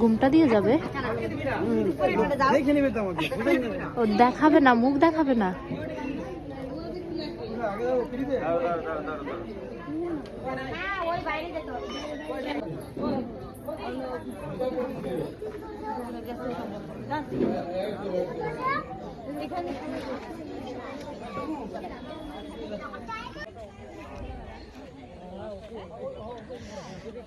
ঘুমটা দিয়ে যাবে? ও দেখাবে না মুখ দেখাবে না?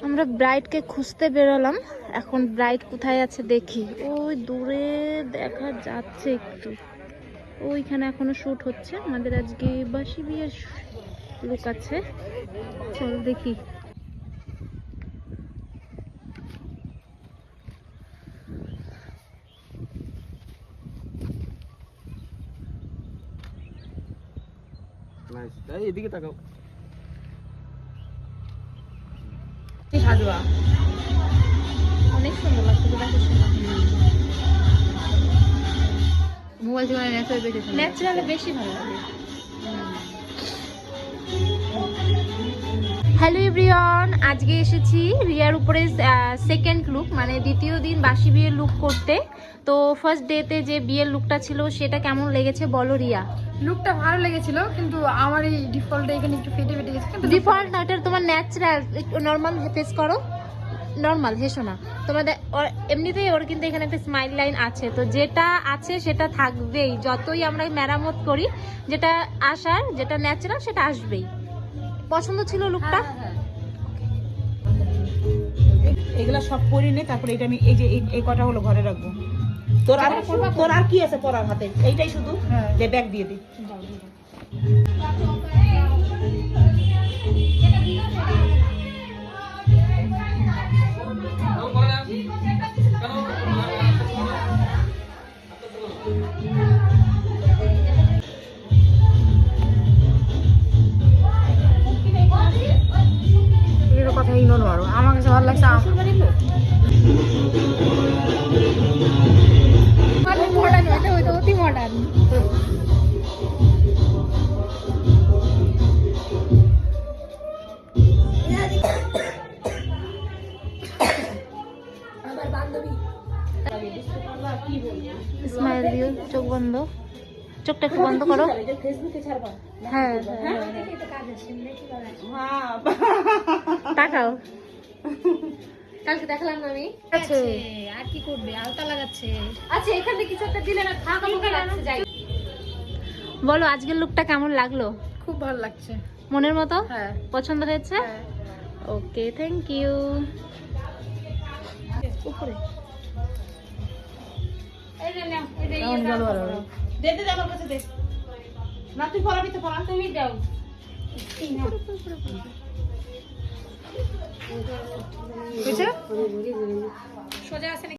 আমরা ব্রাইডকে খুঁজতে বেরোলাম। এখন ব্রাইড কোথায় আছে দেখি। ওই দূরে দেখা যাচ্ছে একটু। ওইখানে এখনও শ্যুট হচ্ছে। আমাদের আজকে বাসি বিয়ের লুক আছে। চল দেখি। নাইস এদিকে তাকাও। সাজুয়া। অনেক সুন্দর লাগছে দেখো মোবাইল থেকে ন্যাচারাল বেশি। ন্যাচারালে বেশি ভালো লাগে। হ্যালো এভরিওয়ান আজকে এসেছি রিয়ার উপরে সেকেন্ড লুক মানে দ্বিতীয় দিন বাসি বিয়ের লুক করতে। তো ফার্স্ট ডেতে যে বিয়ের লুকটা ছিল সেটা কেমন লেগেছে বলো রিয়া? লুকটা ভালো লেগেছিল কিন্তু আমার এই ডিফল্টটা এখানে একটু ফেটে ফেটে গেছে ডিফল্ট না এটা তোমার ন্যাচারাল নর্মাল ফেস করো। নর্মাল হেসো না। তোমাদের ওর- এমনিতেই ওর কিন্তু এখানে একটা স্মাইল লাইন আছে। তো যেটা আছে সেটা থাকবেই। যতই আমরা মেরামত করি যেটা আসার যেটা ন্যাচারাল সেটা আসবেই। পছন্দ ছিল লুকটা এগুলা সব পরে নে তারপরে এটা আমি এই যে এই- এই কটা হলো ঘরে রাখব। তোর আর তোর আর কি আছে পরার হাতে? এইটাই শুধু? দে ব্যাগ দিয়ে দে। ভালো লাগছে অতি মডার্ন স্মাইল দিও চোখ বন্ধ। চোখটা একটু বন্ধ করো। হ্যাঁ হ্যাঁ। হ্যাঁ। তাকাও। কালকে দেখালাম না আমি। আছে। আর কি করবে? আলতা লাগাচ্ছে। আচ্ছা এখান থেকে কিছু একটা দিলে না ফাঁকা ফাঁকা লাগছে যাই। বলো আজকের লুকটা কেমন লাগল? খুব ভালো লাগছে। মনের মতো? হ্যাঁ। পছন্দ হয়েছে? ওকে থ্যাংক ইউ উপরে। দে দে দে আমার কাছে দে। না তুই পরাবি তো পরা তুমি দাও। সোজা আছে